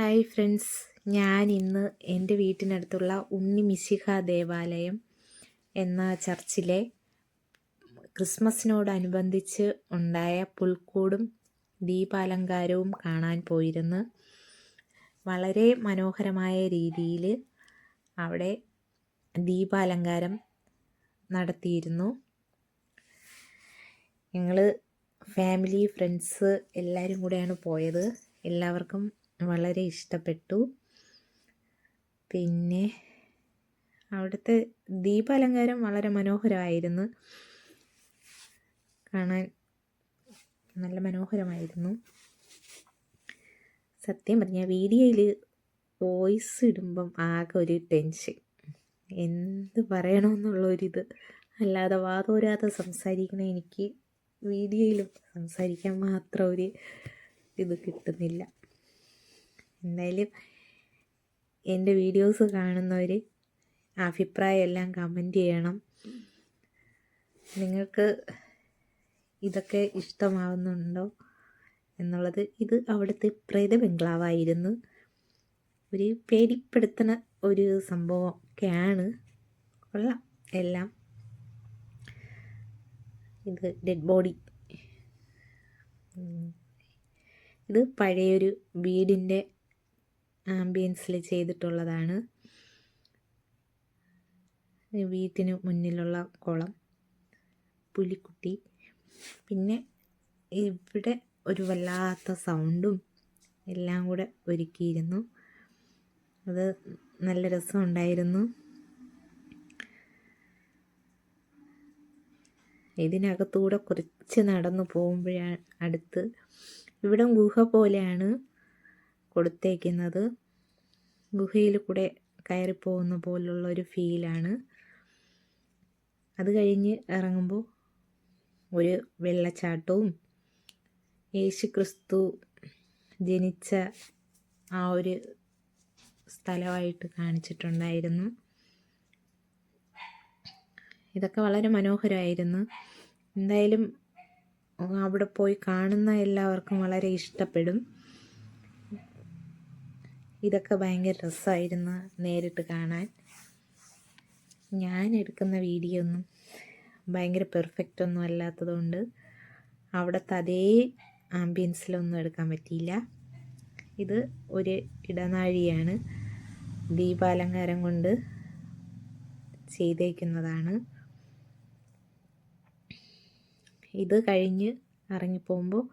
Hi friends. ഞാൻ ഇന്ന് എന്റെ വീട്ടിനടുത്തുള്ള ഉണ്ണി മിശിഹ ദേവാലയം എന്ന ചർച്ചിലെ ക്രിസ്മസിനോടനുബന്ധിച്ച് ഉണ്ടായ പുൽക്കൂടും ദീപാലങ്കാരവും കാണാൻ പോയിരുന്നു. വളരെ മനോഹരമായ രീതിയിൽ അവിടെ ദീപാലങ്കാരം നടത്തിയിരുന്നു. ഞങ്ങൾ ഫാമിലി ഫ്രണ്ട്സ് എല്ലാവരും കൂടെയാണ് പോയത്. എല്ലാവർക്കും വളരെ ഇഷ്ടപ്പെട്ടു. പിന്നെ അവിടുത്തെ ദീപാലങ്കാരം വളരെ മനോഹരമായിരുന്നു. കാണാൻ നല്ല മനോഹരമായിരുന്നു. സത്യം പറഞ്ഞാൽ വീഡിയോയിൽ വോയിസ് ഇടുമ്പം ആകെ ഒരു ടെൻഷൻ. എന്ത് പറയണമെന്നുള്ളൊരിത് അല്ലാതെ വാതോരാതെ സംസാരിക്കണ എനിക്ക് വീഡിയോയിലും സംസാരിക്കാൻ മാത്രം ഒരു ഇത് കിട്ടുന്നില്ല. എന്തായാലും എന്റെ വീഡിയോസ് കാണുന്നവർ അഭിപ്രായം എല്ലാം കമന്റ് ചെയ്യണം. നിങ്ങൾക്ക് ഇതൊക്കെ ഇഷ്ടമാവുന്നുണ്ടോ എന്നുള്ളത് ഇത് അവിടുത്തെ പ്രേത ബംഗ്ലാവായിരുന്നു. ഒരു പേടിപ്പെടുത്തുന്ന ഒരു സംഭവമൊക്കെയാണ്. കൊള്ളാം. എല്ലാം. ഇത് ഡെഡ് ബോഡി ഇത് പഴയൊരു വീടിന്റെ ആംബിയൻസിൽ ചെയ്തിട്ടുള്ളതാണ്. വീട്ടിന് മുന്നിലുള്ള കുളം പുലിക്കുട്ടി. പിന്നെ ഇവിടെ ഒരു വല്ലാത്ത സൗണ്ടും എല്ലാം കൂടെ ഒരുക്കിയിരുന്നു. അത് നല്ല രസമുണ്ടായിരുന്നു. ഇതിനകത്തൂടെ കുറച്ച് നടന്നു പോകുമ്പോഴാണ് അടുത്ത്. ഇവിടെ ഗുഹ പോലെയാണ്. കൊടുത്തേക്കുന്നത്. ഗുഹയിൽ കൂടെ കയറിപ്പോകുന്ന പോലുള്ള ഒരു ഫീലാണ്. അത് കഴിഞ്ഞ് ഇറങ്ങുമ്പോൾ ഒരു വെള്ളച്ചാട്ടവും യേശു ക്രിസ്തു ജനിച്ച ആ ഒരു സ്ഥലമായിട്ട് കാണിച്ചിട്ടുണ്ടായിരുന്നു. ഇതൊക്കെ വളരെ മനോഹരമായിരുന്നു. എന്തായാലും അവിടെ പോയി കാണുന്ന എല്ലാവർക്കും വളരെ ഇഷ്ടപ്പെടും. ഇതൊക്കെ ഭയങ്കര രസമായിരുന്നു നേരിട്ട് കാണാൻ. ഞാൻ എടുക്കുന്ന വീഡിയോ ഒന്നും ഭയങ്കര പെർഫെക്റ്റ് ഒന്നും അല്ലാത്തതുകൊണ്ട് അവിടുത്തെ അതേ ആംബിയൻസിലൊന്നും എടുക്കാൻ പറ്റിയില്ല. ഇത് ഒരു ഇടനാഴിയാണ്. ദീപാലങ്കാരം കൊണ്ട് ചെയ്തേക്കുന്നതാണ്. ഇത് കഴിഞ്ഞ് ഇറങ്ങിപ്പോകുമ്പോൾ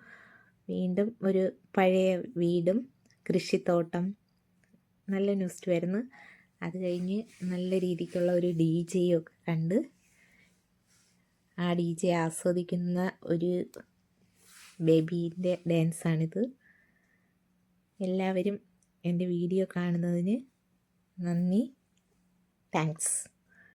വീണ്ടും ഒരു പഴയ വീടും കൃഷിത്തോട്ടം നല്ല ന്യൂസ്റ്റ് വരുന്നു. അത് കഴിഞ്ഞ് നല്ല രീതിക്കുള്ള ഒരു ഡി ജെയൊക്കെ കണ്ട് ആ ഡി ജെ ആസ്വദിക്കുന്ന ഒരു ബേബീന്റെ ഡാൻസാണിത് എല്ലാവരും എന്റെ വീഡിയോ കാണുന്നതിന് നന്ദി. താങ്ക്സ്